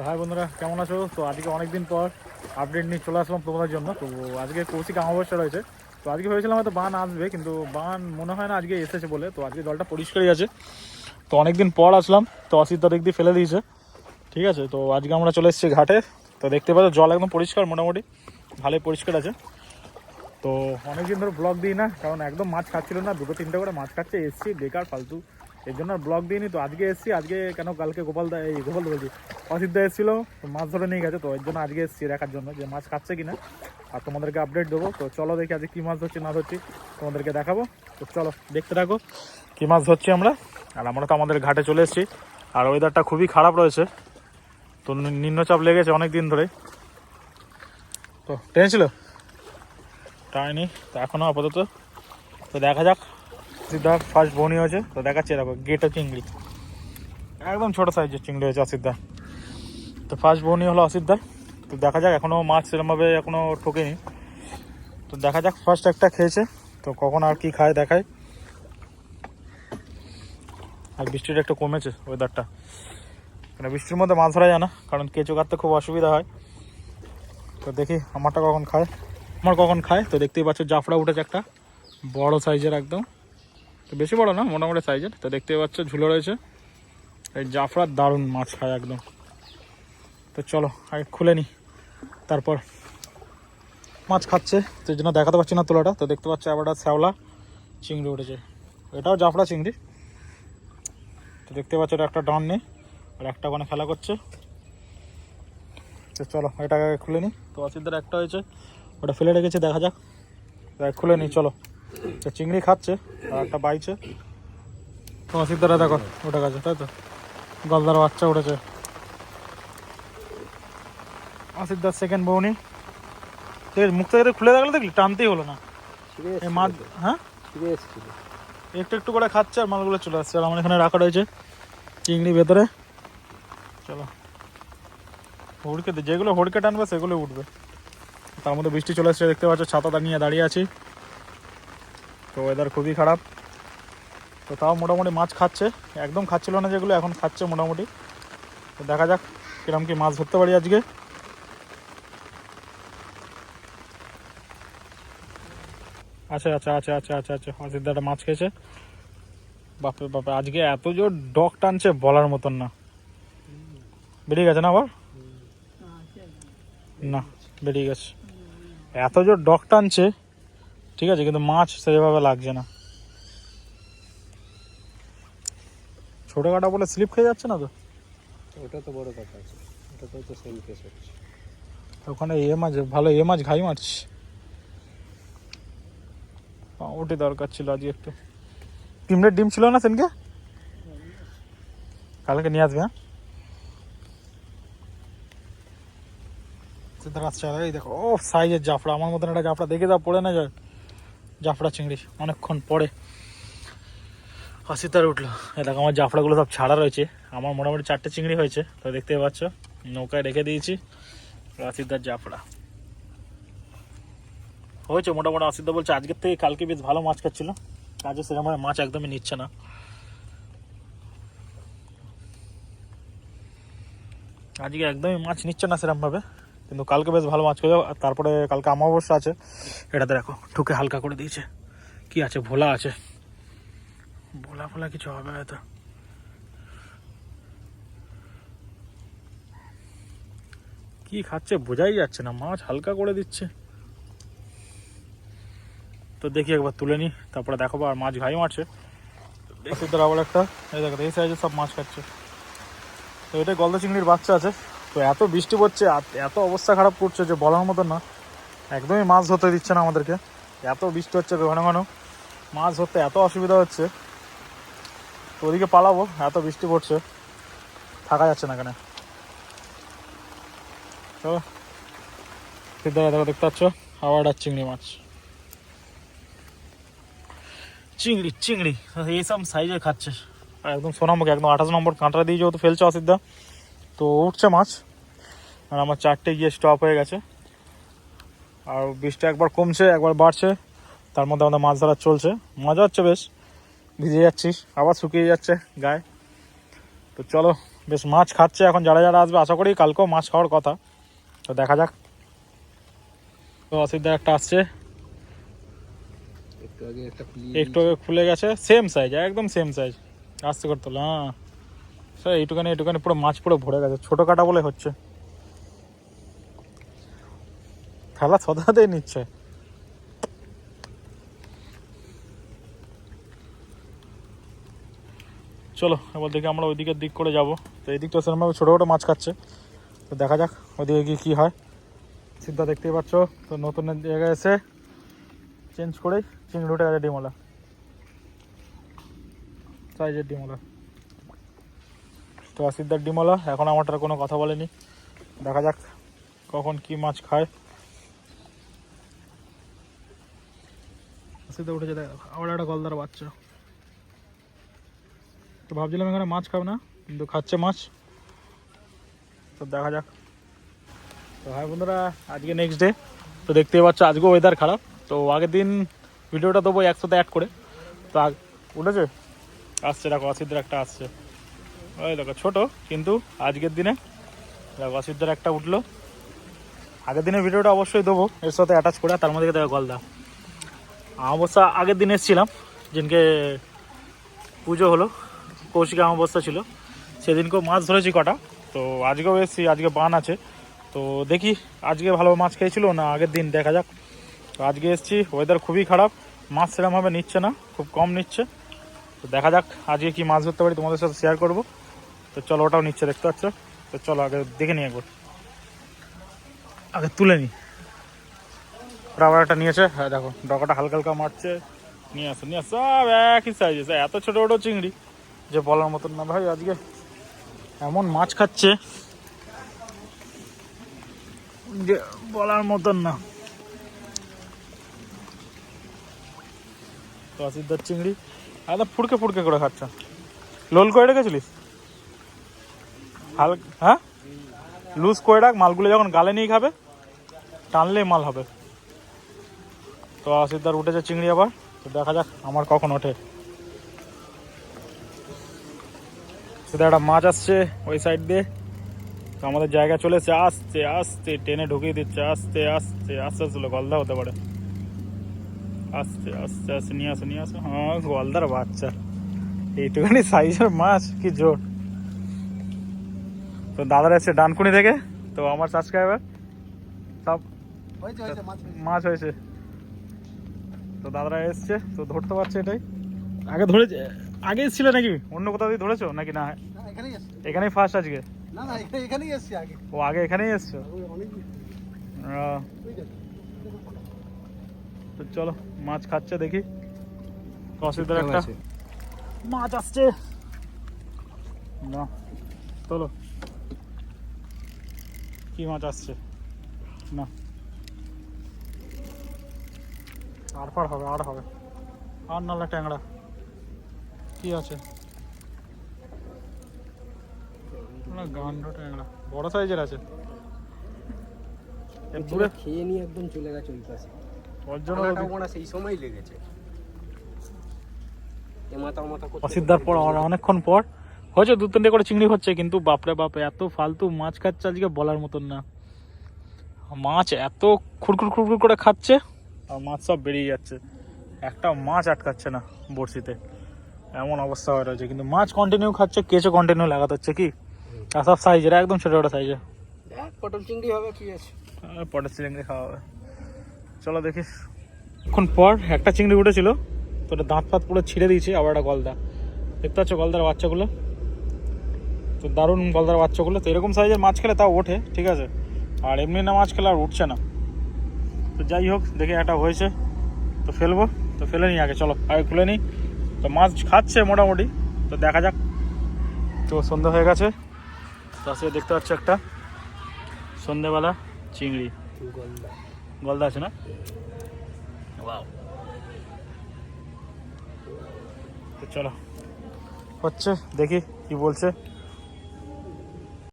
তো হাই বন্ধুরা, কেমন আছো? তো আজকে অনেকদিন পর আপডেট নিয়ে চলে আসলাম তোমাদের জন্য। তো আজকে কৌশিক অমাবস্যা রয়েছে। তো আজকে ভেবেছিলাম হয়তো বান আসবে, কিন্তু বান মনে হয় না আজকে এসেছে বলে। তো আজকে জলটা পরিষ্কারই আছে। তো অনেকদিন পর আসলাম, তো অসিত দিক দিয়ে ফেলে দিয়েছে। ঠিক আছে? তো আজকে আমরা চলে এসেছি ঘাটে। তো দেখতে পাচ্ছ, জল একদম পরিষ্কার মোটামুটি, ভালোই পরিষ্কার আছে। তো অনেকদিন ধরে ব্লগ দিই না, কারণ একদম মাছ খাচ্ছিল না, দুটো তিনটে করে মাছ খাচ্ছে, এসছি, বেকার, ফালতু। এর জন্য ব্লগ দিইনি তো। আজকে এসছি, আজকে কেন কালকে গোপাল দা এই গোপাল বলছি, অসিত দা এসেছিল, তো মাছ ধরে নিয়ে গেছে, তো এর জন্য আজকে এসছি দেখার জন্য যে মাছ খাচ্ছে কিনা। আর তোমাদেরকে আপডেট দেবো, তো চলো দেখি আজকে কী মাছ ধরছি, না ধরছি, তোমাদেরকে দেখাবো। তো চলো, দেখতে থাকো কী মাছ ধরছি আমরা। আর আমরা তো আমাদের ঘাটে চলে এসেছি, আর ওয়েদারটা খুবই খারাপ রয়েছে। তো নিম্নচাপ লেগেছে অনেক দিন ধরে। তো টেনেছিল টাইনি তো এখনও আপাতত। তো দেখা যাক সিদ্ধার ফার্স্ট বনি হয়েছে। তো দেখাচ্ছে দেখো গেটা চিংড়ি একদম ছোট সাইজের চিংড়ি হয়েছে অসিদ্ধার তো ফার্স্ট বনি হলো অসিদ্ধার তো দেখা যাক এখনও মাছ সেরকমভাবে এখনও ঠোকেনি। তো দেখা যাক ফার্স্ট একটা খেয়েছে। তো কখন আর কি খায় দেখায় আর বৃষ্টিটা একটু কমেছে ওয়েদারটা মানে বৃষ্টির মধ্যে মাছ ধরা যায় না, কারণ কেঁচো কাটতে খুব অসুবিধা হয়। তো দেখি, আমারটা কখন খায়। আমার কখন খায়? তো দেখতেই পাচ্ছ, জাফরা উঠেছে একটা। বড় সাইজের একদম। তো বেশি বড় না, মোটামুটি সাইজের তো দেখতেই পাচ্ছ, ঝুলো রয়েছে। এই জাফরার দারুণ মাছ খায় একদম। তো চলো, আগে খুলে নি। তারপর মাছ খাচ্ছে তো জন্য দেখাতে পাচ্ছি না তোলাটা। তো দেখতে পাচ্ছি আবার শ্যাওলা, চিংড়ি উঠেছে। এটাও জাফরা চিংড়ি। তো দেখতে পাচ্ছ, এটা একটা ডান নেই আর একটা ওখানে খেলা করছে। তো চলো আগে খুলে নিই তো অসিদ্ধের একটা হয়েছে, ওটা ফেলে রেখেছে, দেখা যাক। খুলে নিই চলো। চিংড়ি খাচ্ছে আর একটা বাইছে। তো অসিদ্ধরা দেখো ওটা গেছে তাই তো? গলদার বাচ্চা উঠেছে। অসিদ্ধার সেকেন্ড বউনি ঠিক আছে মুখ থেকে খুলে দেখলে দেখলি? টানতেই হলো না। মাছ হ্যাঁ? একটু একটু করে খাচ্ছে আর মালগুলো চলে আসছে। আর আমার এখানে রাখা রয়েছে চিংড়ি ভেতরে। চলো। হুড়কে যেগুলো হুড়কে টানবে সেগুলো উঠবে। তার মধ্যে বৃষ্টি চলে আসছে দেখতে পাচ্ছ ছাতা নিয়ে দাঁড়িয়ে আছি। তো ওয়েদার খুবই খারাপ। তো তাও মোটামুটি মাছ খাচ্ছে। একদম খাচ্ছিল না যেগুলো, এখন খাচ্ছে মোটামুটি। তো দেখা যাক কিরম কি মাছ ধরতে পারি আজকে। আচ্ছা আচ্ছা আচ্ছা আচ্ছা আচ্ছা আচ্ছা অযোধ্যাটা মাছ খেয়েছে। বাপরে বাপরে, আজকে এত জোর ডক টানছে বলার মতন না। বেরিয়ে গেছে না আবার? না, বেরিয়ে গেছে। এত জোর ডক টানছে। ঠিক আছে কিন্তু মাছ সেভাবে লাগছে না। ছোটো কাটা বলে স্লিপ খেয়ে যাচ্ছে না তো? ওটা তো বড় কথা আছে। ওটা তো সেম কেস হচ্ছে। ওখানে এ মাছ ভালো এ মাছ ঘাই মাছ? ওটি দরকার ছিল আজকে একটু। ডিমলের ডিম ছিল না সেনকে? কালকে নিয়ে আসবে হ্যাঁ? সিদ্ধার আসছে এই দেখো ও সাইজের জাফড়া আমার মতন একটা জাফড়া দেখে যা পড়ে না যায়। জাফরা চিংড়ি অনেকক্ষণ পরে অসিতার উঠল। দেখো, আমার জাফরাগুলো সব ছাড়া রয়েছে। আমার মোটামুটি চারটে চিংড়ি হয়েছে, তো দেখতে পাচ্ছ, নৌকায় রেখে দিয়েছি, রাশিদার জাফরা হয়েছে মোটামুটি আসিদ্দা বলছে, আজকের থেকে কালকে বেশ ভালো মাছ খাচ্ছিল। আজকে সেরকম মাছ একদমই নিচ্ছে না। আজকে একদমই মাছ নিচ্ছে না সেরকম ভাবে। কিন্তু কালকে বেশ ভালো মাছ আর তারপরে কালকে অমাবস্যা আছে। এটাতে দেখো ঠুকে হালকা করে দিয়েছে। কি আছে, ভোলা আছে। ভোলা ফোলা কিছু হবে হয়তো। কি খাচ্ছে, বোঝাই যাচ্ছে না। মাছ হালকা করে দিচ্ছে। তো দেখি একবার তুলে নিই তারপরে দেখাবো আর মাছ ঘাই মারছে। দেখি। তোর আবার একটা। এই দেখো, এই সব মাছ খাচ্ছে। তো এটা গলদা চিংড়ির বাচ্চা আছে। তো এত বৃষ্টি পড়ছে এত অবস্থা খারাপ করছে যে বলার মতো না। একদমই মাছ ধরতে দিচ্ছে না আমাদেরকে। এত বৃষ্টি হচ্ছে ঘন ঘন। মাছ ধরতে এত অসুবিধা হচ্ছে। তো ওদিকে পালাবো, এত বৃষ্টি পড়ছে। থাকা যাচ্ছে না এখানে। চলো। দেখো দেখতে পাচ্ছ? একটা চিংড়ি মাছ। চিংড়ি চিংড়ি। এইসব সাইজে খাচ্ছে। একদম সোনামুখী, একদম আঠাশ নম্বর কাঁটা দিয়ে যেহেতু ফেলছে অসিদ্ধা তো উঠছে মাছ। আর আমার চারটে গিয়ে স্টপ হয়ে গেছে। আর বৃষ্টি একবার কমছে একবার বাড়ছে। তার মধ্যে আমাদের মাছ ধরা চলছে। মজা হচ্ছে বেশ। ভিজে যাচ্ছি আবার শুকিয়ে যাচ্ছে গায়ে। তো চলো বেশ মাছ খাচ্ছে। এখন যারা যারা আসবে আশা করি কালকেও মাছ খাওয়ার কথা। তো দেখা যাক। তো অসুবিধা একটা আসছে। একটু আগে একটু খুলে গেছে। সেম সাইজ একদম সেম সাইজ আস্তে করতে হলো হ্যাঁ। স্যার এইটুখানি এইটুখানি পুরো মাছ পুরো ভরে গেছে। ছোটো কাটা বলে হচ্ছে। খেলা সদাতেই নিচ্ছে। চলো, এবার দেখি আমরা ওইদিকের দিক করে যাব। তো এই দিকটা সেরকমভাবে ছোটো ছোটো মাছ খাচ্ছে। তো দেখা যাক ওইদিকে গিয়ে কী হয়। সিদ্ধা দেখতেই পাচ্ছ, তো নতুন জায়গায় এসে চেঞ্জ করে চিংড়ি উঠে গেছে ডিমলা সাইজের ডিমলা তো আসিদ্দার ডিমলা এখন আমারটার কোনো কথা বলেনি। দেখা যাক কখন কি মাছ খায়। আসিদ্দা উঠেছে আবার একটা গলদার বাচ্চা। তো ভাবছিলাম এখানে মাছ খাবে না, কিন্তু খাচ্ছে মাছ। তো দেখা যাক। তো হ্যাঁ বন্ধুরা, আজকে নেক্সট ডে তো দেখতেই পাচ্ছ, আজকেও ওয়েদার খারাপ। তো আগের দিন ভিডিওটা দেবো একসাথে অ্যাড করে। তো উঠেছে? আসছে, দেখো অসিদ্ধের একটা আসছে। ওই দেখো, ছোটো, কিন্তু আজকের দিনে দেখো অসিদ্ধের একটা উঠল। আগের দিনের ভিডিওটা অবশ্যই দেবো, এর সাথে অ্যাটাচ করে, তার মধ্যে দেখো গলদা। অবশ্য আগের দিন এসেছিলাম যেদিনকে পুজো হলো, কৌশিক অমাবস্যা ছিল। সেদিনকেও মাছ ধরেছি কটা, তো আজকেও এসেছি, আজকে বান আছে। তো দেখি, আজকে ভালো মাছ খেয়েছিল না আগের দিন, দেখা যাক। তো আজকে এসেছি ওয়েদার খুবই খারাপ, মাছ সেরকমভাবে নিচ্ছে না, খুব কম নিচ্ছে। তো দেখা যাক, আজকে কি মাছ ধরতে পারি তোমাদের সাথে শেয়ার করব। তো চলো ওটাও নিচ্ছে দেখতে পাচ্ছ? তো চলো আগে দেখে নিই একবার। আগে তুলে নিই। একটা নিয়েছে। হ্যাঁ দেখো ডকাটা হালকা হালকা মারছে। নিয়ে আসো নিয়ে আসো। সব একই সাইজে এত ছোটো ছোটো চিংড়ি যে বলার মতন না। ভাই, আজকে এমন মাছ খাচ্ছে যে বলার মতন না। তো আসিদ্দার চিংড়ি। একদম ফুড়কে ফুড়কে করে খাচ্ছে। লোল করে রেখেছিলিস? হাল হ্যাঁ? লুজ করে রাখ, মালগুলো যখন গালে নিয়ে খাবে, টানলেই মাল হবে। তো আসিদ্দার উঠেছে চিংড়ি আবার, তো দেখা যাক আমার কখন ওঠে। সেটা একটা মাছ আসছে ওই সাইড দিয়ে। তো আমাদের জায়গা চলেছে, আসতে আসতে, টেনে ঢুকিয়ে দিচ্ছে, আস্তে আস্তে আস্তে আস্তে গলদা হতে পারে। আস্তে আস্তে আস্তে, নিয়ে আসো নিয়ে আসো। হ্যাঁ গলদার বাচ্চা। এইটুখানি সাইজের মাছ, কি জোর। তো দাদার এসছে ডানকুনি থেকে তো আমার সাবস্ক্রাইবার সব মাছ হয়েছে। তো দাদারা এসছে তো ধরতে পারছে এটাই। আগে ধরেছে আগে এসেছিল নাকি? অন্য কোথাও দিয়ে ধরেছো নাকি না? এখানেই এখানেই ফার্স্ট আজকে? না না এখানে- এখানেই এসছে আগে। ও আগে এখানেই এসছো। তো চলো মাছ খাচ্ছে দেখি। অসুবিধার একটা মাছ আসছে। না চলো। কি মাছ আসছে? না। আর পার হবে আর হবে। আর নাহলে ট্যাংরা। কি আছে? না গান্ড ট্যাংরা। বড় সাইজের আছে। খেয়ে নিয়ে একদম চলে গেছে ওই পাশে। ওর জন্য ওনাটাও সেই সময় লেগেছে। এ মাথা মাথা অসিদ্ধার পর অনেকক্ষণ পর হয়েছে দু তিনটে করে চিংড়ি হচ্ছে কিন্তু বাপরে বাপ এত ফালতু মাছ খাচ্ছে আজকে বলার মতন না। মাছ এত খুরখুর খুরখুর করে খাচ্ছে আর মাছ সব বেরিয়ে যাচ্ছে। একটা মাছ আটকাচ্ছে না বড়শিতে। এমন অবস্থা হয়ে রয়েছে কিন্তু মাছ কন্টিনিউ খাচ্ছে কেঁচো কন্টিনিউ লাগাতে হচ্ছে কি? আর সব সাইজের একদম ছোটো ছোটো সাইজে পটল চিংড়ি হবে কি আছে? আর পটের চিংড়ি খাওয়া হবে। চলো দেখিস এখন পর একটা চিংড়ি উঠেছিল তো দাঁত ফাত পুরো ছিঁড়ে দিয়েছে আবার একটা গলদা। দেখতে পাচ্ছ গলদার বাচ্চাগুলো? তো দারুণ গলদার বাচ্চাগুলো। তো এরকম সাইজের মাছ খেলে তাও ওঠে, ঠিক আছে? আর এমনি না মাছ খেলে আর উঠছে না। তো যাই হোক, দেখে একটা হয়েছে। তো ফেলব, তো ফেলে নিই আগে, চলো। আগে খুলে নিই। তো মাছ খাচ্ছে মোটামুটি, তো দেখা যাক। তো সন্ধ্যা হয়ে গেছে। তার সাথে দেখতে পাচ্ছ একটা। সন্ধ্যেবেলা চিংড়ি। গলদা আছে না? তো চলো। হচ্ছে, দেখি কি বলছে।